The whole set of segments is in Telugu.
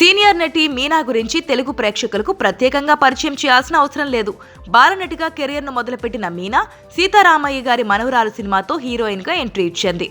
సీనియర్ నటి మీనా గురించి తెలుగు ప్రేక్షకులకు ప్రత్యేకంగా పరిచయం చేయాల్సిన అవసరం లేదు. బాలనటిగా కెరియర్ను మొదలుపెట్టిన మీనా సీతారామయ్య గారి మనవరాలు సినిమాతో హీరోయిన్గా ఎంట్రీ ఇచ్చింది.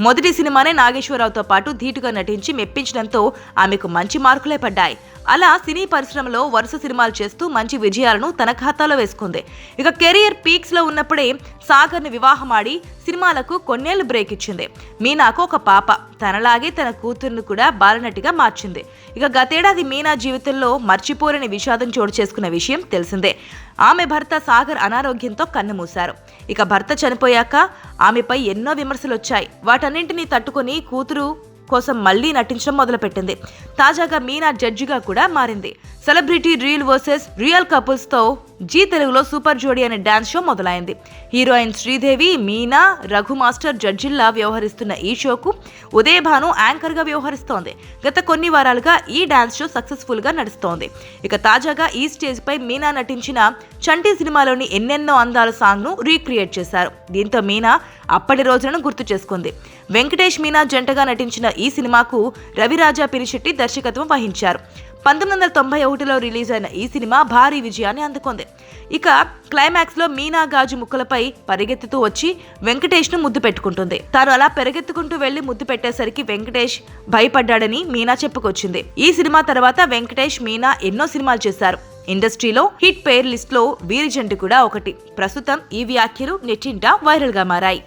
మొదటి సినిమానే నాగేశ్వరరావుతో పాటు ధీటుగా నటించి మెప్పించడంతో ఆమెకు మంచి మార్కులే పడ్డాయి. అలా సినీ పరిశ్రమలో వరుస సినిమాలు చేస్తూ మంచి విజయాలను తన ఖాతాలో వేసుకుంది. ఇక కెరియర్ పీక్స్లో ఉన్నప్పుడే సాగర్ని వివాహమాడి సినిమాలకు కొన్నేళ్ళు బ్రేక్ ఇచ్చింది. మీనాకు ఒక పాప. తనలాగే తన కూతురును కూడా బాలనటిగా మార్చింది. ఇక గతేడాది మీనా జీవితంలో మర్చిపోలేని విషాదం చోటు చేసుకున్న విషయం తెలిసిందే. ఆమె భర్త సాగర్ అనారోగ్యంతో కన్నుమూశారు. ఇక భర్త చనిపోయాక ఆమెపై ఎన్నో విమర్శలు వచ్చాయి వాటన్నింటినీ తట్టుకొని కూతురు కోసం మళ్ళీ నటించడం మొదలుపెట్టింది. తాజాగా మీనా జడ్జిగా కూడా మారింది. సెలబ్రిటీ రియల్ వర్సెస్ రియల్ కపుల్స్తో జీ తెలుగులో సూపర్ జోడీ అనే డాన్స్ షో మొదలైంది. హీరోయిన్ శ్రీదేవి మీనా రఘు మాస్టర్ జడ్జిల్లా వ్యవహరిస్తున్న ఈ షోకు ఉదయ భాను యాంకర్గా వ్యవహరిస్తోంది. గత కొన్ని వారాలుగా ఈ డాన్స్ షో సక్సెస్ఫుల్గా నడుస్తోంది. ఇక తాజాగా ఈ స్టేజ్ పై మీనా నటించిన చంటి సినిమాలోని ఎన్నెన్నో అందాల సాంగ్ను రీక్రియేట్ చేశారు. దీంతో మీనా అప్పటి రోజులను గుర్తు చేసుకుంది. వెంకటేష్ మీనా జంటగా నటించిన ఈ సినిమాకు రవిరాజా పిరిశెట్టి దర్శకత్వం వహించారు. పంతొమ్మిది వందల తొంభై ఒకటిలో రిలీజ్ అయిన ఈ సినిమా భారీ విజయాన్ని అందుకుంది. ఇక క్లైమాక్స్లో మీనా గాజు ముక్కలపై పరిగెత్తుతూ వచ్చి వెంకటేష్ను ముద్దు పెట్టుకుంటుంది. తాను అలా పెరిగెత్తుకుంటూ వెళ్ళి ముద్దు పెట్టేసరికి వెంకటేష్ భయపడ్డాడని మీనా చెప్పుకొచ్చింది. ఈ సినిమా తర్వాత వెంకటేష్ మీనా ఎన్నో సినిమాలు చేశారు. ఇండస్ట్రీలో హిట్ పేర్ లిస్ట్లో వీరి జంట కూడా ఒకటి. ప్రస్తుతం ఈ వ్యాఖ్యలు నెట్టింట వైరల్గా మారాయి.